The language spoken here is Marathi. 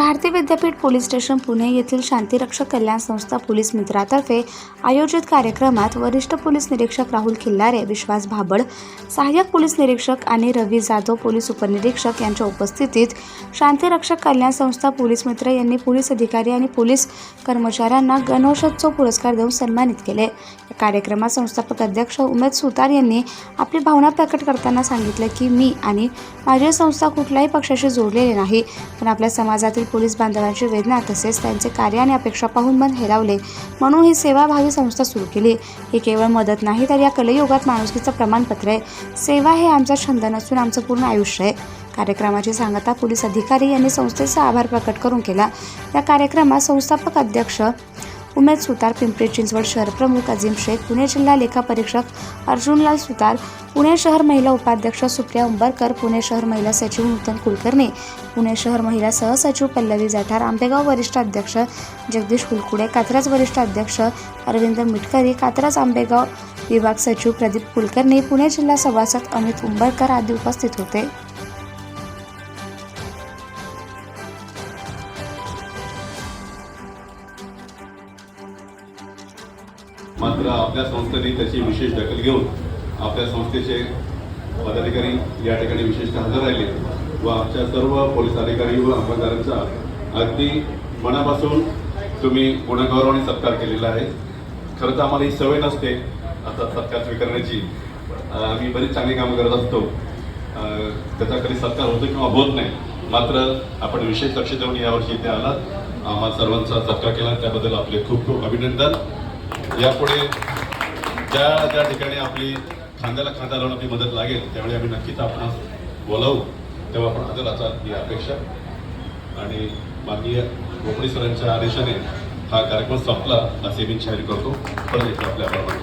भारतीय विद्यापीठ पोलीस स्टेशन पुणे येथील शांतिरक्षक कल्याण संस्था पोलीस मित्रातर्फे आयोजित कार्यक्रमात वरिष्ठ पोलीस निरीक्षक राहुल खिल्लारे विश्वास भाबड सहाय्यक पोलीस निरीक्षक आणि रवी जाधव पोलीस उपनिरीक्षक यांच्या उपस्थितीत शांतिरक्षक कल्याण संस्था पोलीस मित्र यांनी पोलीस अधिकारी आणि पोलीस कर्मचाऱ्यांना गणेशोत्सव पुरस्कार देऊन सन्मानित केले. या कार्यक्रमात संस्थापक अध्यक्ष उमेद सुतार यांनी आपली भावना प्रकट करताना सांगितलं की मी आणि माझी संस्था कुठल्याही पक्षाशी जोडलेली नाही पण आपल्या समाजातील पोलीस बांधवांची वेदना तसेच त्यांचे कार्य आणि अपेक्षा पाहून मन हेरावले. म्हणून ही सेवाभावी संस्था सुरू केली. ही केवळ मदत नाही तर या कलयुगात माणुसकीचं प्रमाणपत्र आहे. सेवा हे आमचा छंद नसून आमचं पूर्ण आयुष्य आहे. कार्यक्रमाची सांगता पोलीस अधिकारी यांनी संस्थेचा आभार प्रकट करून केला. या कार्यक्रमात संस्थापक अध्यक्ष उमेद सुतार पिंपरी चिंचवड शहर प्रमुख अजिम शेख पुणे जिल्हा लेखापरीक्षक अर्जुनलाल सुतार पुणे शहर महिला उपाध्यक्ष सुप्रिया उंबरकर पुणे शहर महिला सचिव नूतन कुलकर्णी पुणे शहर महिला सहसचिव पल्लवी जाठार आंबेगाव वरिष्ठ अध्यक्ष जगदीश कुलकुडे कात्रज वरिष्ठ अध्यक्ष अरविंद मिटकरी कात्रज आंबेगाव विभाग सचिव प्रदीप कुलकर्णी पुणे जिल्हा सभासद अमित उंबरकर आदी उपस्थित होते. मात्र आपल्या संस्थेने त्याची विशेष दखल घेऊन आपल्या संस्थेचे पदाधिकारी या ठिकाणी विशेषतः हजर राहिले व आमच्या सर्व पोलीस अधिकारी व अंमलदारांचा अगदी मनापासून तुम्ही गुणगौरवाने सत्कार केलेला आहे. खरं तर आम्हाला ही सवय नसते आता सत्कार स्वीकारण्याची. आम्ही बरीच चांगली कामं करत असतो. त्याचा कधी सत्कार होतो किंवा होत नाही मात्र आपण विशेष लक्ष देऊन यावर्षी इथे आलात. आम्हा सर्वांचा सत्कार केला त्याबद्दल आपले खूप खूप अभिनंदन. यापुढे ज्या ज्या ठिकाणी आपली खांद्याला खांदा लावून आपली मदत लागेल त्यावेळी आम्ही नक्कीच आपण बोलावू. तेव्हा आपण हजर असाल ही अपेक्षा. आणि माननीय गोपडी सरांच्या आदेशाने हा कार्यक्रम संपला असे मी जाहीर करतो. परत एकदा आपल्या आभार